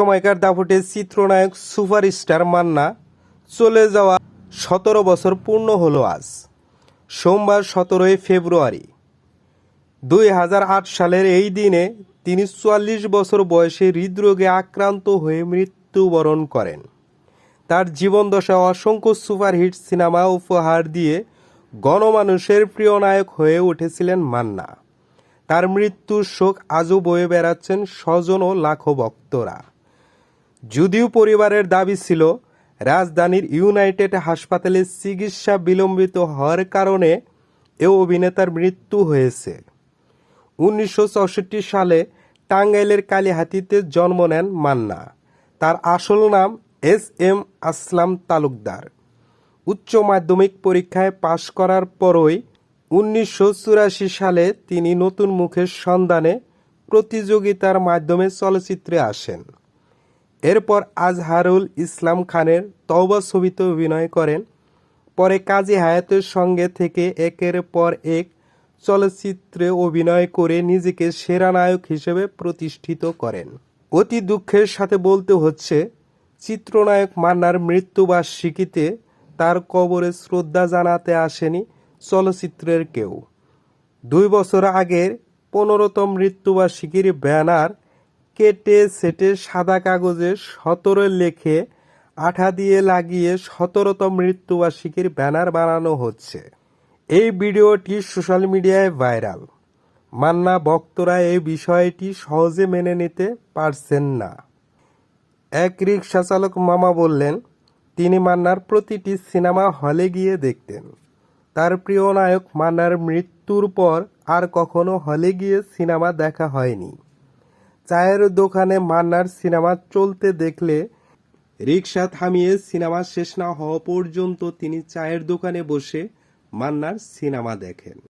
সময়কার দাপটে চিত্রনায়ক সুপারস্টার মান্না চলে যাওয়া সতেরো বছর পূর্ণ হলো আজ। সোমবার সতেরোই ফেব্রুয়ারি। দুই হাজার আট সালের এই দিনে তিনি চুয়াল্লিশ বছর বয়সে হৃদরোগে আক্রান্ত হয়ে মৃত্যুবরণ করেন। তার জীবনদশা অসংখ্য সুপারহিট সিনেমা উপহার দিয়ে গণমানুষের প্রিয় নায়ক হয়ে উঠেছিলেন মান্না। তার মৃত্যুর শোক আজও বয়ে বেড়াচ্ছেন স্বজন ও লাখো ভক্তরা। যদিও পরিবারের দাবি ছিল, রাজধানীর ইউনাইটেড হাসপাতালে চিকিৎসা বিলম্বিত হওয়ার কারণে এ অভিনেতার মৃত্যু হয়েছে। উনিশশো চৌষট্টি সালে টাঙ্গাইলের কালীহাতিতে জন্ম নেন মান্না। তার আসল নাম এস এম আসলাম তালুকদার। উচ্চ মাধ্যমিক পরীক্ষায় পাশ করার পরই উনিশশো চুরাশি সালে তিনি নতুন মুখের সন্ধানে প্রতিযোগিতার মাধ্যমে চলচ্চিত্রে আসেন। এরপর আজহারুল ইসলাম খানের তওবা ছবিতে অভিনয় করেন। পরে কাজী হায়াতের সঙ্গে থেকে একের পর এক চলচ্চিত্রে অভিনয় করে নিজেকে সেরা নায়ক হিসেবে প্রতিষ্ঠিত করেন। অতি দুঃখের সাথে বলতে হচ্ছে, চিত্রনায়ক মান্নার মৃত্যুবার্ষিকীতে তার কবরে শ্রদ্ধা জানাতে আসেনি চলচ্চিত্রের কেউ। দুই বছর আগের পনেরোতম মৃত্যুবার্ষিকীর ব্যানার কেটে সেটে সাদা কাগজে সতেরো লেখে আঠা দিয়ে লাগিয়ে সতেরোতম মৃত্যুবার্ষিকীর ব্যানার বানানো হচ্ছে। এই ভিডিওটি সোশ্যাল মিডিয়ায় ভাইরাল। মান্না ভক্তরা এই বিষয়টি সহজে মেনে নিতে পারছেন না। এক রিক্সা চালক মামা বললেন, তিনি মান্নার প্রতিটি সিনেমা হলে গিয়ে দেখতেন। তার প্রিয় নায়ক মান্নার মৃত্যুর পর আর কখনো হলে গিয়ে সিনেমা দেখা হয়নি। চায়ের দোকানে মান্নার সিনেমা চলতে দেখলে রিক্সা থামিয়ে সিনেমা শেষ না হওয়া পর্যন্ত তিনি চায়ের দোকানে বসে মান্নার সিনেমা দেখেন।